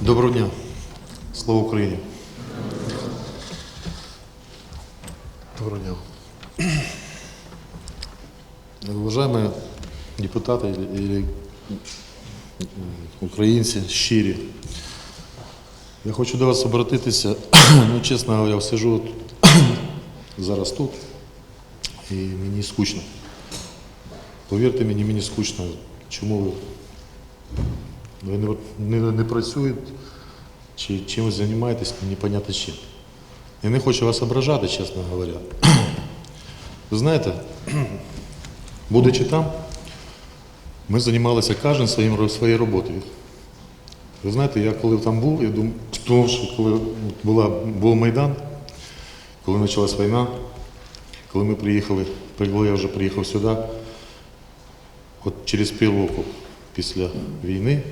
Доброго дня. Слава Україні. Доброго дня. Уважаемые депутаты или, или українці щирі, я хочу до вас обратитися. Ну, чесно я сижу от, зараз тут і мені скучно. Повірте мені, мені скучно. Чому ви ви не, не, не працюєте чи чимось займаєтесь, непонятно чим. Я не хочу вас ображати, чесно говоря. Ви знаєте, будучи там, ми займалися кожен своїм, своєю роботою. Ви знаєте, я коли там був, я думав, що коли була, був Майдан, коли почалась війна, коли ми приїхали, коли я вже приїхав сюди, От через півроку після війни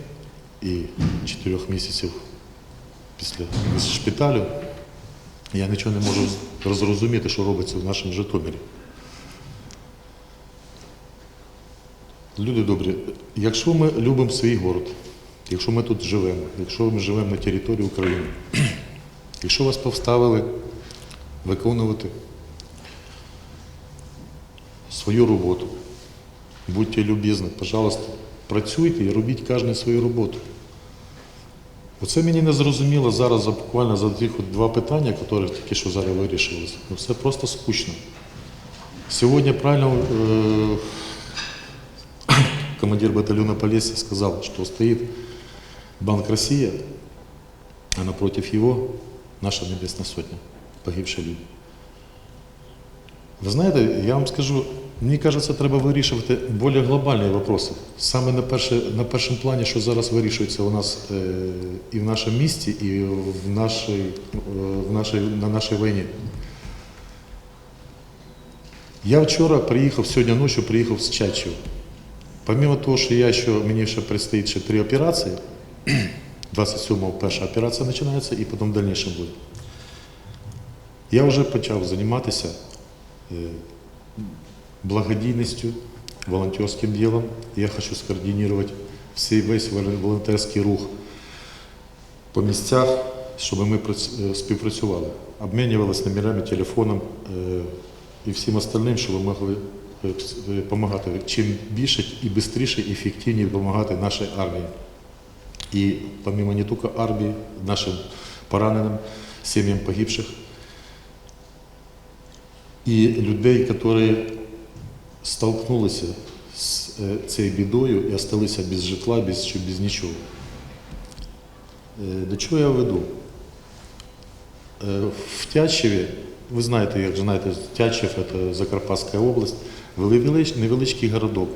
і чотирьох місяців після шпиталю я нічого не можу розрозуміти, що робиться в нашому Житомирі. Люди добрі, якщо ми любимо свій город, якщо ми тут живемо, якщо ми живемо на території України, якщо вас поставили виконувати свою роботу, Будьте любезні, пожалуйста, працюйте і робіть кожен свою роботу. Оце мені не зрозуміло зараз буквально за тих два питання, які тільки що зараз вирішилися. Ну, це просто скучно. Сьогодні правильно е, командир батальйону Полесья сказал, что стоит Банк Россия, а напротив его наша Небесная Сотня, погибшие люди. Ви знаєте, я вам скажу, мені кажеться, треба вирішувати більш глобальні вопроси. Саме на, перше, на першому плані, що зараз вирішується у нас е, і в нашому місті, і в нашій, в нашій, на нашій війні. Я вчора приїхав, сьогодні ночі приїхав з Чачів. Помимо того, що я ще, мені ще предстоїть ще три операції, 27-го перша операція починається і потім дальніше буде. Я вже почав займатися е, благодійністю, волонтерським ділом. Я хочу скоординувати всі, весь волонтерський рух по місцях, щоб ми е, співпрацювали, обмінювалися номерами, телефоном е, і всім остальним, щоб ми могли допомагати чим більше і швидше, і ефективніше допомагати нашій армії. І помимо не тільки армії, нашим пораненим, сім'ям погибших, і людей, які столкнулися з е, цією бідою і залишилися без житла, без, без нічого. Е, До чого я веду? Е, В Тячеві, ви знаєте, як знаєте, Тячев це Закарпатська область, велич- невеличкий городок.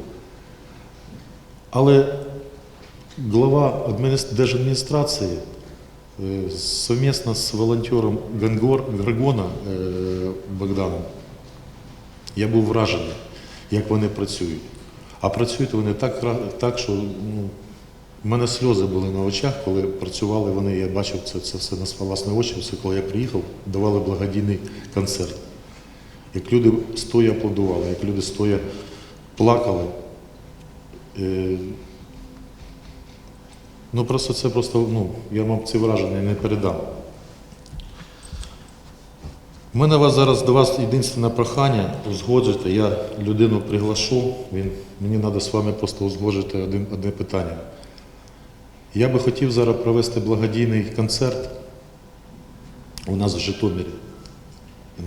Але глава адміністр- держадміністрації совместно з волонтером е, Богданом я був вражений, як вони працюють. А працюють вони так, так що ну, в мене сльози були на очах, коли працювали вони. Я бачив це, це все на власні очі. Все, коли я приїхав, давали благодійний концерт. Як люди стоя аплодували, як люди стоя плакали. Е, ну просто це просто, ну, я вам ці враження не передам. У мене вас зараз до вас єдине прохання узгоджити. Я людину приглашу, він, мені треба з вами просто узгоджити один, одне питання. Я би хотів зараз провести благодійний концерт у нас в Житомирі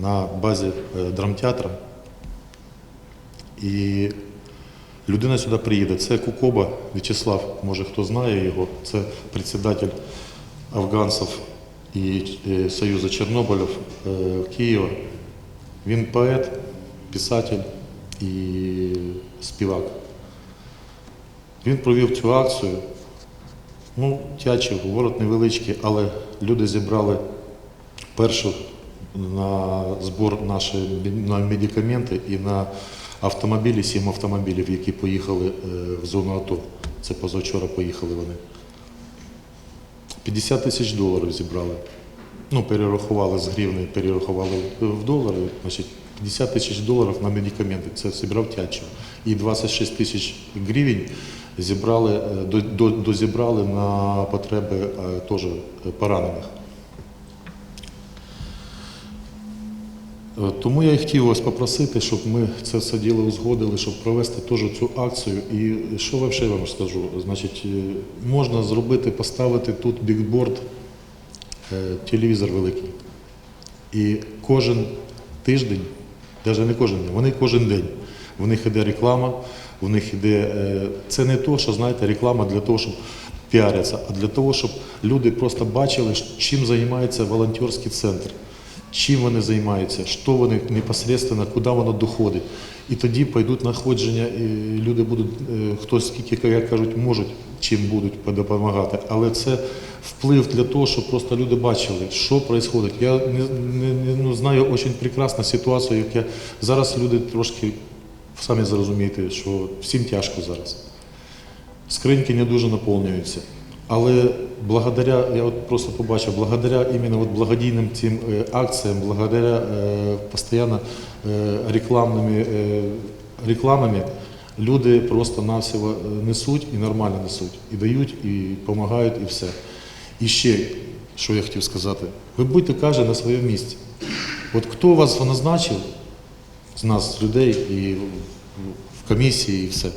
на базі е, драмтеатру. І людина сюди приїде. Це Кукоба В'ячеслав, може хто знає його, це председатель афганців і е, Союзу Чорнобилів е, Києва. Він поет, писатель і співак. Він провів цю акцію. Ну, Тячів, город невеличкий, але люди зібрали першу на збор наші на медикаменти і на автомобілі, сім автомобілів, які поїхали е, в зону АТО. Це позавчора поїхали вони. 50 тисяч доларів зібрали. Ну, перерахували з гривни, перерахували в долари. Значить, 50 тисяч доларів на медикаменти. Це зібрав Тячів. І 26 тисяч гривень зібрали, е, до, до, дозібрали на потреби е, теж поранених. Тому я і хотів вас попросити, щоб ми це все діло узгодили, щоб провести теж цю акцію. І що вам ще вам скажу? Значить, е, можна зробити, поставити тут бікборд, е, телевізор великий. І кожен тиждень, навіть не кожен день, вони кожен день. В них іде реклама, в них іде. е, Це не то, що знаєте, реклама для того, щоб піаритися, а для того, щоб люди просто бачили, чим займається волонтерський центр, чим вони займаються, що вони непосередньо, куди воно доходить. І тоді пойдуть находження, і люди будуть, е, хтось скільки, як кажуть, можуть, чим будуть допомагати. Але це вплив для того, щоб просто люди бачили, що відбувається. Я не, не ну, знаю дуже прекрасно ситуацію, як я зараз люди трошки самі зрозумієте, що всім тяжко зараз. Скриньки не дуже наповнюються. Але благодаря, я от просто побачив, благодаря іменно от благодійним цим е, акціям, благодаря е, постійно е, рекламними, е, рекламами, люди просто навсього е, несуть і нормально несуть. І дають, і допомагають, і все. І ще, що я хотів сказати, ви будьте каже на своєму місці. От хто вас назначив, з нас, людей, і в комісії, і все.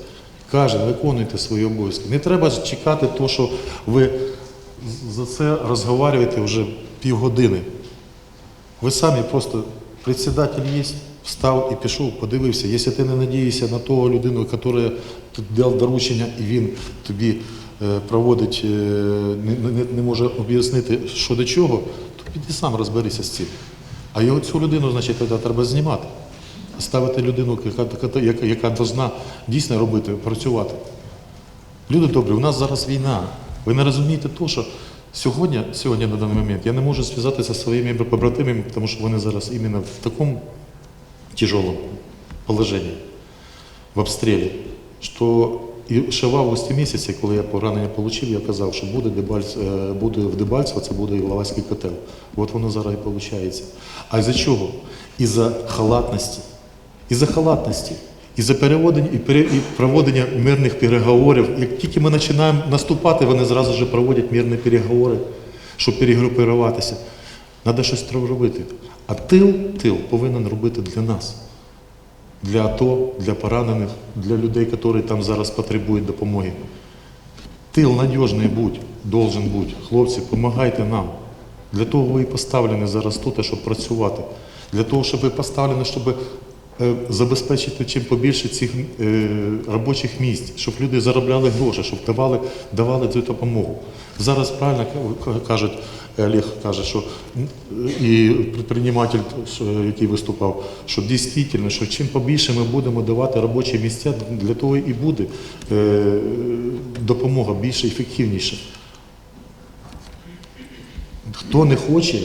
Каже, виконуйте свої обов'язки. Не треба чекати того, що ви за це розговорюєте вже півгодини. Ви самі просто председатель є, встав і пішов, подивився. Якщо ти не надієшся на того людину, яка дав доручення, і він тобі е, проводить, е, не, не, може об'яснити, що до чого, то піди сам розберися з цим. А його цю людину, значить, треба знімати. Ставити людину, яка, яка, яка должна дійсно робити, працювати. Люди добрі, у нас зараз війна. Ви не розумієте то, що сьогодні, сьогодні на даний момент я не можу зв'язатися зі своїми побратимами, тому що вони зараз іменно в такому тяжелому положенні, в обстрілі, що і ще в августі місяці, коли я поранення отримав, я казав, що буде, Дебальц, е, буде в Дебальцево, це буде Іловайський котел. От воно зараз і виходить. А із-за чого? Із-за халатності. Із-за халатності. Із-за переводення і, пере, і проводення мирних переговорів. Як тільки ми починаємо наступати, вони зразу ж проводять мирні переговори, щоб перегрупуватися. Треба щось робити. А тил, тил повинен робити для нас. Для АТО, для поранених, для людей, які там зараз потребують допомоги. Тил надіжний будь, должен бути. Хлопці, допомагайте нам. Для того ви і поставлені зараз тут, щоб працювати. Для того, щоб ви поставлені, щоб забезпечити чим побільше цих е, робочих місць, щоб люди заробляли гроші, щоб давали, давали цю допомогу. Зараз правильно кажуть, Олег каже, що і підприєматель, який виступав, що дійсно, що чим побільше ми будемо давати робочі місця, для того і буде е, допомога більш ефективніша. Хто не хоче,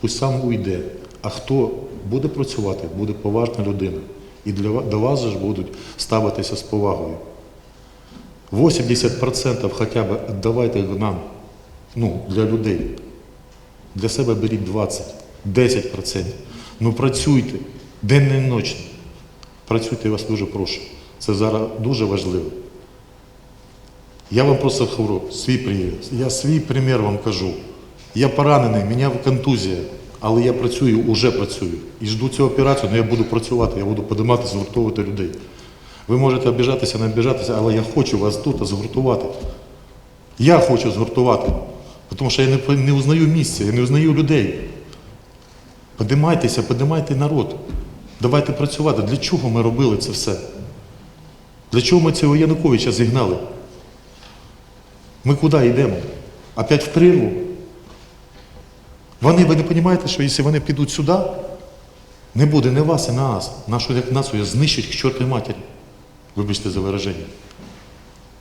пусть сам уйде. А хто буде працювати, буде поважна людина. І для, до вас ж будуть ставитися з повагою. 80% хоча б віддавайте нам ну, для людей. Для себе беріть 20, 10%. Ну працюйте денно і ночно. Працюйте, я вас дуже прошу. Це зараз дуже важливо. Я вам просто говорю свій примір. Я свій примір вам кажу. Я поранений, мене контузія, але я працюю, вже працюю. І жду цю операцію, але я буду працювати, я буду подимати, згуртовувати людей. Ви можете обіжатися, не обіжатися, але я хочу вас тут згуртувати. Я хочу згуртувати, тому що я не, не узнаю місця, я не узнаю людей. Подимайтеся, подимайте народ. Давайте працювати. Для чого ми робили це все? Для чого ми цього Януковича зігнали? Ми куди йдемо? Опять в прірву? Вони, ви не розумієте, що якщо вони підуть сюди, не буде ні вас, і нас. Нашу як націю знищать к чортій матері. Вибачте за вираження.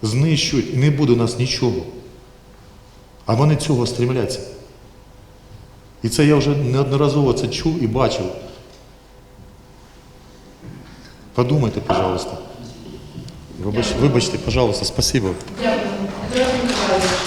Знищують і не буде у нас нічого. А вони цього стрімляться. І це я вже неодноразово це чув і бачив. Подумайте, пожалуйста. Вибач, вибачте, пожалуйста, спасибо. Дякую.